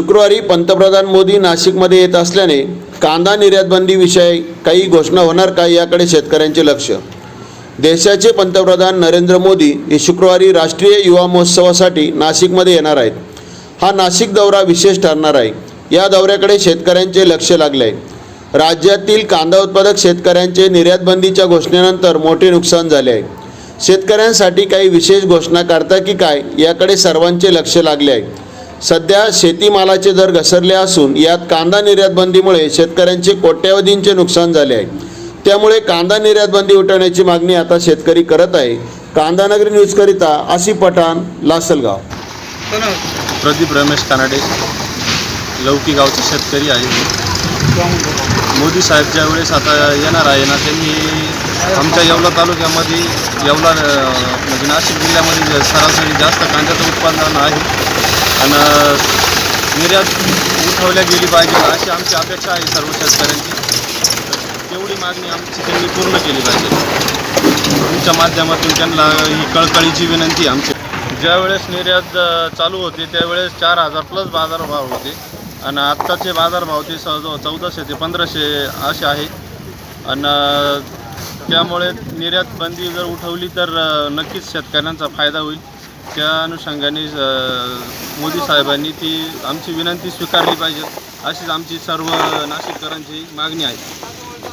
शुक्रवारी पंतप्रधान मोदी नाशिकमध्ये येत असल्याने कांदा निर्यातबंदीविषयी काही घोषणा होणार का याकडे शेतकऱ्यांचे लक्ष? देशाचे पंतप्रधान नरेंद्र मोदी हे शुक्रवारी राष्ट्रीय युवा महोत्सवासाठी नाशिकमध्ये येणार आहेत. हा नाशिक दौरा विशेष ठरणार आहे. या दौऱ्याकडे शेतकऱ्यांचे लक्ष लागले आहे. राज्यातील कांदा उत्पादक शेतकऱ्यांचे निर्यातबंदीच्या घोषणेनंतर मोठे नुकसान झाले आहे. शेतकऱ्यांसाठी काही विशेष घोषणा करता की काय याकडे सर्वांचे लक्ष लागले आहे. सध्या शेतीमालाचे दर घसरले असून यात कांदा निर्यात बंदीमुळे शेतकऱ्यांचे कोट्यावधींचे नुकसान झाले आहे. त्यामुळे कांदा निर्यात बंदी उठवण्याची मागणी आता शेतकरी करत आहे. कांदानगरी न्यूजकरिता आसिफ पठाण लासलगाव. प्रदीप रमेश कानाडे लौकी गावचे शेतकरी आहे मोदी साहेब ज्या वेळेस आता येणार आहे ना त्यांनी आमच्या येवला तालुक्यामध्ये येवला म्हणजे नाशिक जिल्ह्यामध्ये सरासरी जास्त कांद्याचं उत्पादन आहे. आणि निर्यात उठवल्या गेली पाहिजे अशी आमची अपेक्षा आहे सर्व शेतकऱ्यांची. तेवढी मागणी आमची त्यांनी पूर्ण केली पाहिजे. तुमच्या माध्यमातून त्यांना ही कळकळीची विनंती आमची. ज्यावेळेस निर्यात चालू होते त्यावेळेस चार हजार प्लस बाजारभाव होते. आणि आत्ताचे बाजारभाव ते सहज चौदाशे ते पंधराशे असे आहे. आणि त्यामुळे निर्यात बंदी जर उठवली तर नक्कीच शेतकऱ्यांचा फायदा होईल. त्या अनुषंगाने मोदी साहेबांनी ती आमची विनंती स्वीकारली पाहिजे अशीच आमची सर्व नाशिककरांची मागणी आहे.